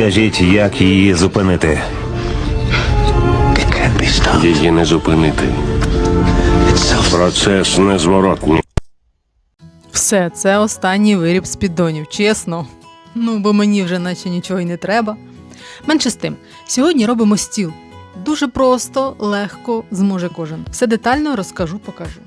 Скажіть, як її зупинити? Її не зупинити. Процес незворотній. Все, це останній виріб з піддонів, чесно. Ну, бо мені вже наче нічого й не треба. Менше з тим, сьогодні робимо стіл. Дуже просто, легко, зможе кожен. Все детально розкажу, покажу.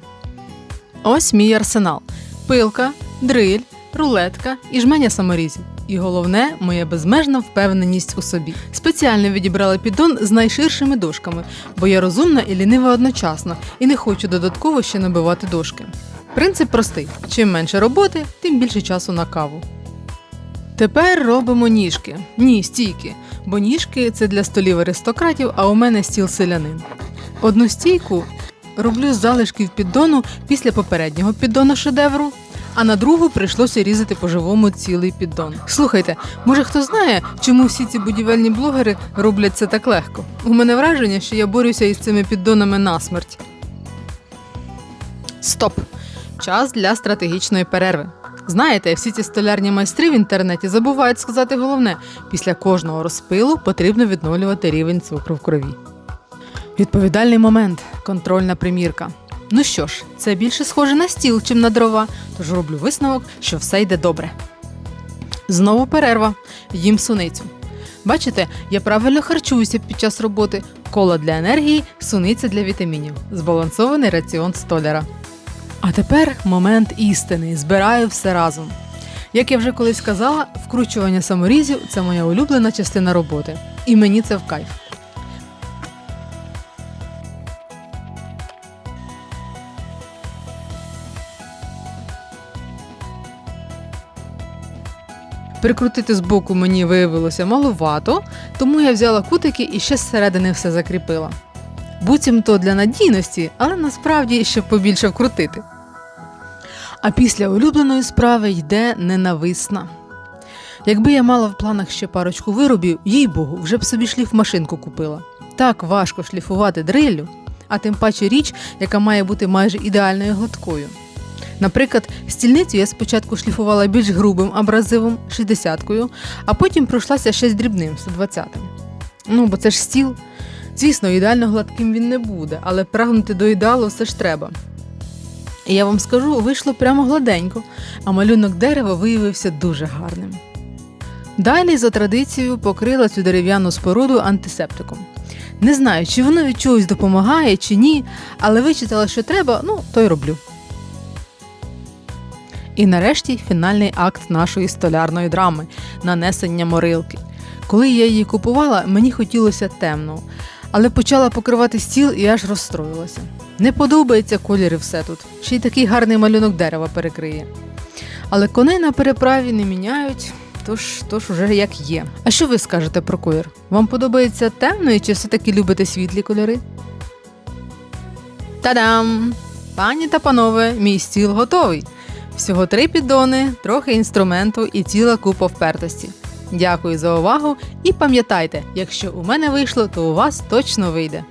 Ось мій арсенал: пилка, дриль, рулетка і жменя саморізів. І головне, моя безмежна впевненість у собі. Спеціально відібрала піддон з найширшими дошками, бо я розумна і лінива одночасно, і не хочу додатково ще набивати дошки. Принцип простий: чим менше роботи, тим більше часу на каву. Тепер робимо ніжки. Ні, стійки, бо ніжки це для столів аристократів, а у мене стіл селянин. Одну стійку роблю з залишків піддону після попереднього піддону шедевру, а на другу прийшлося різати по-живому цілий піддон. Слухайте, може хто знає, чому всі ці будівельні блогери роблять це так легко? У мене враження, що я борюся із цими піддонами насмерть. Стоп! Час для стратегічної перерви. Знаєте, всі ці столярні майстри в інтернеті забувають сказати головне: після кожного розпилу потрібно відновлювати рівень цукру в крові. Відповідальний момент контрольна примірка. Ну що ж, це більше схоже на стіл, чим на дрова, тож роблю висновок, що все йде добре. Знову перерва. Їм суницю. Бачите, я правильно харчуюся під час роботи. Кола для енергії, суниця для вітамінів. Збалансований раціон столяра. А тепер момент істини. Збираю все разом. Як я вже колись казала, вкручування саморізів це моя улюблена частина роботи. І мені це в кайф. Прикрутити збоку мені виявилося маловато, тому я взяла кутики і ще зсередини все закріпила. Буцімто для надійності, але насправді щоб побільше вкрутити. А після улюбленої справи йде ненависна. Якби я мала в планах ще парочку виробів, їй богу, вже б собі шліфмашинку купила. Так важко шліфувати дриллю, а тим паче річ, яка має бути майже ідеальною гладкою. Наприклад, стільницю я спочатку шліфувала більш грубим абразивом 60-кою, а потім пройшлася ще з дрібним 120-м. Ну, бо це ж стіл. Звісно, ідеально гладким він не буде, але прагнути до ідеалу все ж треба. І я вам скажу, вийшло прямо гладенько, а малюнок дерева виявився дуже гарним. Далі, за традицією, покрила цю дерев'яну споруду антисептиком. Не знаю, чи воно від чогось допомагає, чи ні, але вичитала, що треба, ну, то й роблю. І нарешті фінальний акт нашої столярної драми нанесення морилки. Коли я її купувала, мені хотілося темно, але почала покривати стіл і аж розстроїлася. Не подобається колір і все тут. Ще й такий гарний малюнок дерева перекриє. Але коней на переправі не міняють, тож, тож уже як є. А що ви скажете про колір? Вам подобається темної чи все-таки любите світлі кольори? Та-дам! Пані та панове, мій стіл готовий. Всього три піддони, трохи інструменту і ціла купа впертості. Дякую за увагу і пам'ятайте, якщо у мене вийшло, то у вас точно вийде.